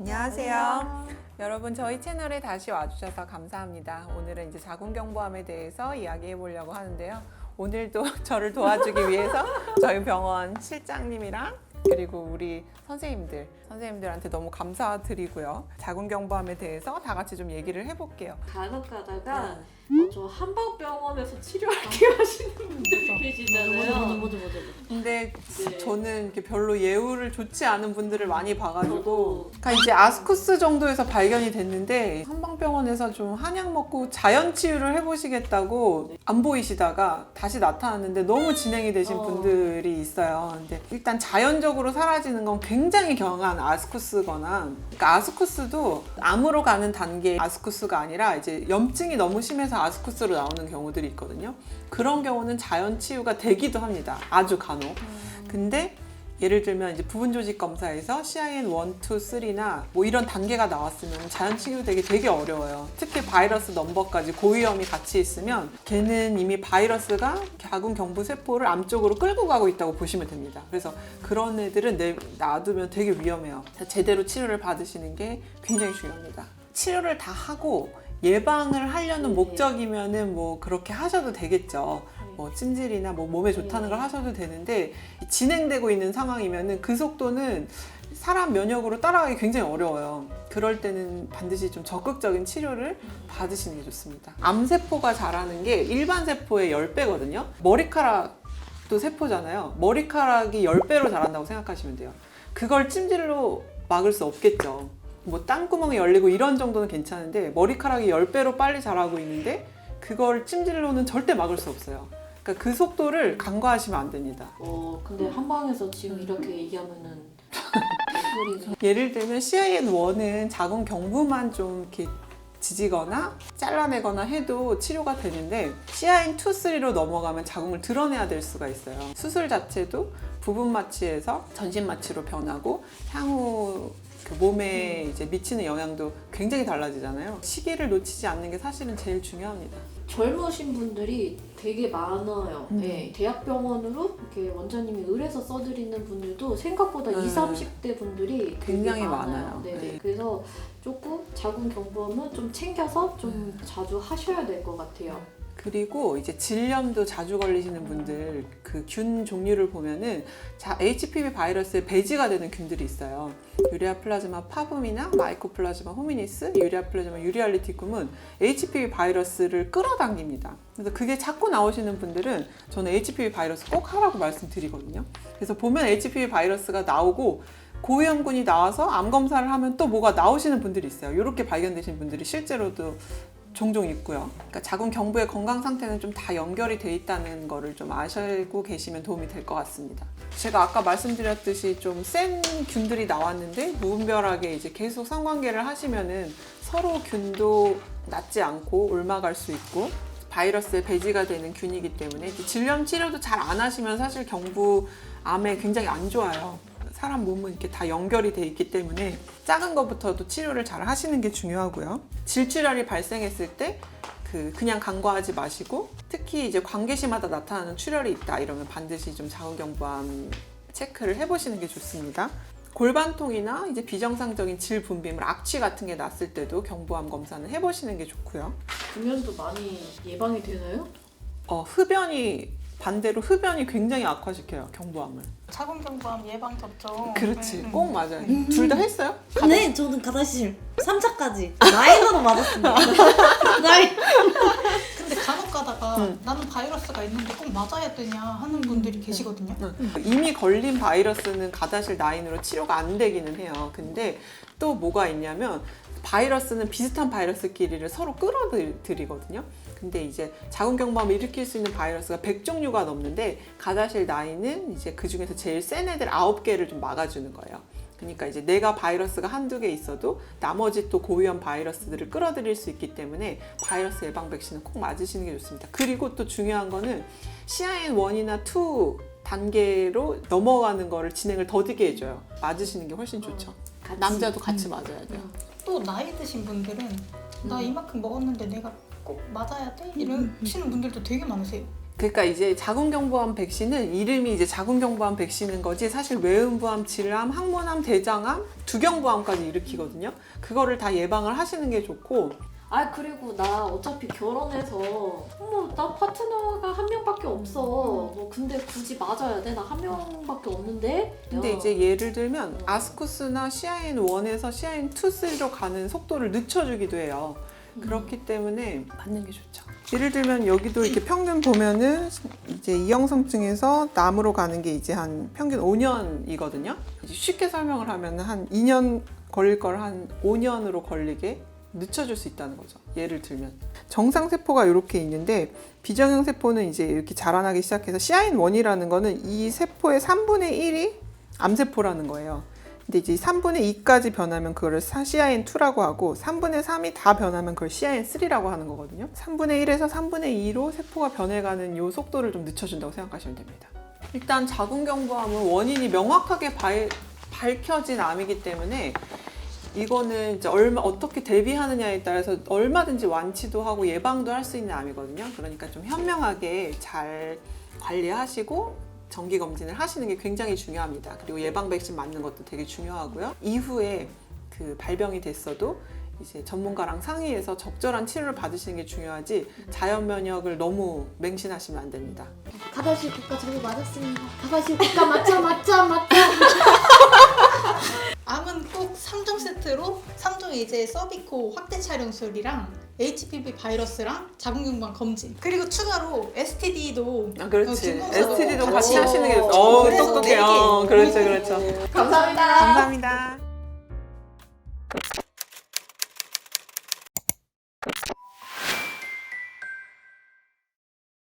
안녕하세요. 여러분 저희 채널에 다시 와주셔서 감사합니다. 오늘은 이제 자궁경부암에 대해서 이야기해 보려고 하는데요. 오늘도 저를 도와주기 위해서 저희 병원 실장님이랑 그리고 우리 선생님들 선생님들한테 너무 감사드리고요. 자궁경부암에 대해서 다 같이 좀 얘기를 해볼게요. 간혹 네. 가다가 어, 저 한방병원에서 치료할게 하시는 분들 계시잖아요. 맞아 맞아 맞아. 근데 네. 저는 이렇게 별로 예우를 좋지 않은 분들을 많이 봐가지고 저도. 그러니까 이제 아스쿠스 정도에서 발견이 됐는데 한방병원에서 좀 한약 먹고 자연 치유를 해보시겠다고 안 보이시다가 다시 나타났는데 너무 진행이 되신 어. 분들이 있어요. 근데 일단 자연적 으로 사라지는 건 굉장히 경한 아스쿠스거나 그러니까 아스쿠스도 암으로 가는 단계 아스쿠스가 아니라 이제 염증이 너무 심해서 아스쿠스로 나오는 경우들이 있거든요. 그런 경우는 자연 치유가 되기도 합니다. 아주 간혹. 근데 예를 들면 이제 부분 조직 검사에서 CIN 1, 2, 3나 뭐 이런 단계가 나왔으면 자연 치유되기 되게 어려워요. 특히 바이러스 넘버까지 고위험이 같이 있으면 걔는 이미 바이러스가 자궁 경부 세포를 암 쪽으로 끌고 가고 있다고 보시면 됩니다. 그래서 그런 애들은 내, 놔두면 되게 위험해요. 제대로 치료를 받으시는 게 굉장히 중요합니다. 치료를 다 하고 예방을 하려는 네. 목적이면은 뭐 그렇게 하셔도 되겠죠. 뭐 찜질이나 뭐 몸에 좋다는 걸 하셔도 되는데 진행되고 있는 상황이면은 그 속도는 사람 면역으로 따라가기 굉장히 어려워요. 그럴 때는 반드시 좀 적극적인 치료를 받으시는 게 좋습니다. 암세포가 자라는 게 일반 세포의 10배거든요. 머리카락도 세포잖아요. 머리카락이 10배로 자란다고 생각하시면 돼요. 그걸 찜질로 막을 수 없겠죠. 뭐 땅구멍이 열리고 이런 정도는 괜찮은데 머리카락이 10배로 빨리 자라고 있는데 그걸 찜질로는 절대 막을 수 없어요. 그러니까 그 속도를 간과하시면 안 됩니다. 어 근데 한 방에서 지금 이렇게 얘기하면은 소리 예를 들면 CIN1은 자궁 경부만 좀 이렇게 지지거나 잘라내거나 해도 치료가 되는데 CIN2, 3로 넘어가면 자궁을 드러내야 될 수가 있어요. 수술 자체도 부분 마취에서 전신 마취로 변하고 향후 그 몸에 이제 미치는 영향도 굉장히 달라지잖아요. 시기를 놓치지 않는 게 사실은 제일 중요합니다. 젊으신 분들이 되게 많아요. 음. 네, 대학병원으로 이렇게 원장님이 의뢰서 써드리는 분들도 생각보다 네. 20, 30대 분들이 굉장히 많아요. 네, 네. 그래서 조금 자궁 경부암은 좀 챙겨서 좀 음. 자주 하셔야 될 것 같아요. 그리고 이제 질염도 자주 걸리시는 분들 그 균 종류를 보면은 자, HPV 바이러스에 배지가 되는 균들이 있어요. 유리아 플라즈마 파붐이나 마이코플라즈마 호미니스, 유리아 플라즈마 유리알리티쿰은 HPV 바이러스를 끌어당깁니다. 그래서 그게 자꾸 나오시는 분들은 저는 HPV 바이러스 꼭 하라고 말씀드리거든요. 그래서 보면 HPV 바이러스가 나오고 고위험군이 나와서 암 검사를 하면 또 뭐가 나오시는 분들이 있어요. 이렇게 발견되신 분들이 실제로도 종종 있고요. 그러니까 자궁 경부의 건강 상태는 좀 다 연결이 돼 있다는 거를 좀 아시고 계시면 도움이 될 것 같습니다. 제가 아까 말씀드렸듯이 좀 센 균들이 나왔는데 무분별하게 이제 계속 성관계를 하시면은 서로 균도 낫지 않고 옮아갈 수 있고 바이러스에 배지가 되는 균이기 때문에 질염 치료도 잘 안 하시면 사실 경부암에 굉장히 안 좋아요. 사람 몸은 이렇게 다 연결이 돼 있기 때문에 작은 것부터도 치료를 잘 하시는 게 중요하고요. 질출혈이 발생했을 때 그 그냥 간과하지 마시고 특히 이제 관계시마다 나타나는 출혈이 있다 이러면 반드시 좀 자궁경부암 체크를 해보시는 게 좋습니다. 골반통이나 이제 비정상적인 질 분비물, 악취 같은 게 났을 때도 경부암 검사는 해보시는 게 좋고요. 금연도 많이 예방이 되나요? 어, 흡연이 반대로 흡연이 굉장히 악화시켜요 경부암을. 자궁경부암 예방 접종. 그렇지, 네, 꼭 맞아요. 둘다 했어요? 네, 저는 가다실 3차까지 라인으로 맞았습니다. 라인. 간혹 가다가 음. 나는 바이러스가 있는데 꼭 맞아야 되냐 하는 분들이 계시거든요. 응. 이미 걸린 바이러스는 가다실 나인으로 치료가 안 되기는 해요. 근데 또 뭐가 있냐면 바이러스는 비슷한 바이러스끼리를 서로 끌어들이거든요. 근데 이제 자궁경부암을 일으킬 수 있는 바이러스가 100종류가 넘는데 가다실 나인은 이제 그 중에서 제일 센 애들 9개를 좀 막아주는 거예요. 그러니까 이제 내가 바이러스가 한두 개 있어도 나머지 또 고위험 바이러스들을 끌어들일 수 있기 때문에 바이러스 예방 백신은 꼭 맞으시는 게 좋습니다. 그리고 또 중요한 거는 CIN1이나 2 단계로 넘어가는 거를 진행을 더디게 해줘요. 맞으시는 게 훨씬 좋죠. 같이. 남자도 같이 맞아야 돼요. 음. 또 나이 드신 분들은 나 음. 이만큼 먹었는데 내가 꼭 맞아야 돼? 이러시는 분들도 되게 많으세요. 그러니까 이제 자궁경부암 백신은 이름이 이제 자궁경부암 백신인 거지 사실 외음부암, 질암, 항문암, 대장암, 두경부암까지 일으키거든요. 그거를 다 예방을 하시는 게 좋고 아 그리고 나 어차피 결혼해서 뭐 나 파트너가 한 명밖에 없어. 뭐 근데 굳이 맞아야 돼? 나 한 명밖에 없는데. 근데 야. 이제 예를 들면 어. 아스쿠스나 CIN1에서 CIN2, 3로 가는 속도를 늦춰주기도 해요. 그렇기 때문에 맞는 게 좋죠. 예를 들면 여기도 이렇게 평균 보면은 이제 이형성증에서 남으로 가는 게 이제 한 평균 5년이거든요. 이제 쉽게 설명을 하면 한 2년 걸릴 걸 한 5년으로 걸리게 늦춰줄 수 있다는 거죠. 예를 들면 정상 세포가 이렇게 있는데 비정형 세포는 이제 이렇게 자라나기 시작해서 CIN1이라는 거는 이 세포의 3분의 1이 암세포라는 거예요. 근데 이제 3분의 2까지 변하면 그거를 CIN2라고 하고 3분의 3이 다 변하면 그걸 CIN3라고 하는 거거든요. 3분의 1에서 3분의 2로 세포가 변해가는 요 속도를 좀 늦춰준다고 생각하시면 됩니다. 일단 자궁경부암은 원인이 명확하게 발- 밝혀진 암이기 때문에 이거는 이제 얼마 어떻게 대비하느냐에 따라서 얼마든지 완치도 하고 예방도 할 수 있는 암이거든요. 그러니까 좀 현명하게 잘 관리하시고 정기 검진을 하시는 게 굉장히 중요합니다. 그리고 예방 백신 맞는 것도 되게 중요하고요. 이후에 그 발병이 됐어도 이제 전문가랑 상의해서 적절한 치료를 받으시는 게 중요하지 자연 면역을 너무 맹신하시면 안 됩니다. 가다시 국가 저거 맞았습니다. 가다시 국가 맞자 맞자 맞자. 암은 꼭 3종 세트로 3종 이제 서비코 확대 촬영술이랑 HPV 바이러스랑 자궁경부암 검진 그리고 추가로 STD도 아 그렇지. 중성사도 STD도 같이 하시는 게 어, 어, 그래서 똑똑해. 되게 어, 그렇죠, 그렇죠. 감사합니다. 감사합니다.